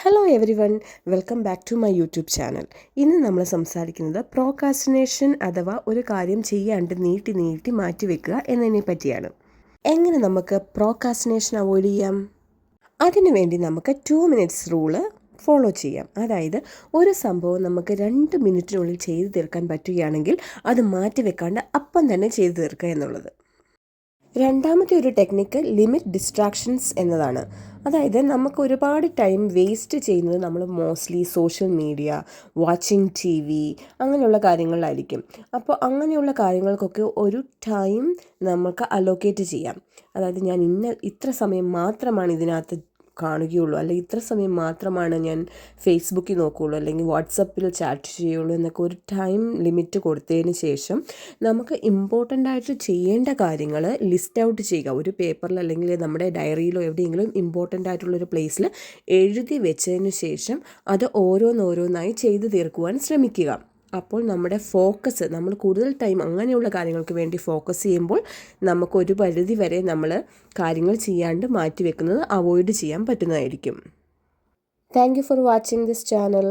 Hello everyone welcome back to my YouTube channel ഇന്ന് നമ്മൾ സംസാരിക്കുന്നത് പ്രോകാസ്റ്റിനേഷൻ അഥവാ ഒരു കാര്യം ചെയ്യാണ്ട് നീട്ടി നീട്ടി മാറ്റി വെക്കുക എന്നതിനെ പറ്റിയാണ്. എങ്ങനെ നമുക്ക് പ്രോകാസ്റ്റിനേഷൻ അവോയ്ഡ് ചെയ്യാം? അതിനുവേണ്ടി നമുക്ക് ടു മിനിറ്റ്സ് റൂൾ ഫോളോ ചെയ്യാം. അതായത് ഒരു സംഭവം നമുക്ക് രണ്ട് മിനിറ്റിനുള്ളിൽ ചെയ്തു തീർക്കാൻ പറ്റുകയാണെങ്കിൽ അത് മാറ്റി വെക്കാണ്ട് അപ്പം തന്നെ ചെയ്തു തീർക്കുക എന്നുള്ളത്. രണ്ടാമത്തെ ഒരു ടെക്നിക്ക് ലിമിറ്റ് ഡിസ്ട്രാക്ഷൻസ് എന്നതാണ്. അതായത് നമുക്ക് ഒരുപാട് ടൈം വേസ്റ്റ് ചെയ്യുന്നത് നമ്മൾ mostly social media watching T V അങ്ങനെയുള്ള കാര്യങ്ങളിലായിരിക്കും. അപ്പോൾ അങ്ങനെയുള്ള കാര്യങ്ങൾക്കൊക്കെ ഒരു ടൈം നമുക്ക് അലോക്കേറ്റ് ചെയ്യാം. അതായത് ഞാൻ ഇന്ന ഇത്ര സമയം മാത്രമാണ് ഇതിനകത്ത് കാണുകയുള്ളൂ. അല്ലെങ്കിൽ ഇത്ര സമയം മാത്രമാണ് ഞാൻ ഫേസ്ബുക്കിൽ നോക്കുകയുള്ളൂ. അല്ലെങ്കിൽ വാട്സപ്പിൽ ചാറ്റ് ചെയ്യുള്ളൂ എന്നൊക്കെ ഒരു ടൈം ലിമിറ്റ് കൊടുത്തതിന് ശേഷം നമുക്ക് ഇമ്പോർട്ടന്റ് ആയിട്ട് ചെയ്യേണ്ട കാര്യങ്ങൾ ലിസ്റ്റ് ഔട്ട് ചെയ്യുക. ഒരു പേപ്പറിൽ അല്ലെങ്കിൽ നമ്മുടെ ഡയറിയിലോ എവിടെയെങ്കിലും ഇമ്പോർട്ടന്റ് ആയിട്ടുള്ള ഒരു പ്ലേസിൽ എഴുതി വെച്ചതിന് ശേഷം അത് ഓരോന്നോരോന്നായി ചെയ്തു തീർക്കുവാൻ ശ്രമിക്കുക. അപ്പോൾ നമ്മുടെ ഫോക്കസ് നമ്മൾ കൂടുതൽ ടൈം അങ്ങനെയുള്ള കാര്യങ്ങൾക്ക് വേണ്ടി ഫോക്കസ് ചെയ്യുമ്പോൾ നമുക്ക് ഒരു പരിധി വരെ നമ്മൾ കാര്യങ്ങൾ ചെയ്യാണ്ട് മാറ്റി വെക്കുന്നത് അവോയ്ഡ് ചെയ്യാൻ പറ്റുന്നതായിരിക്കും. Thank you for watching this channel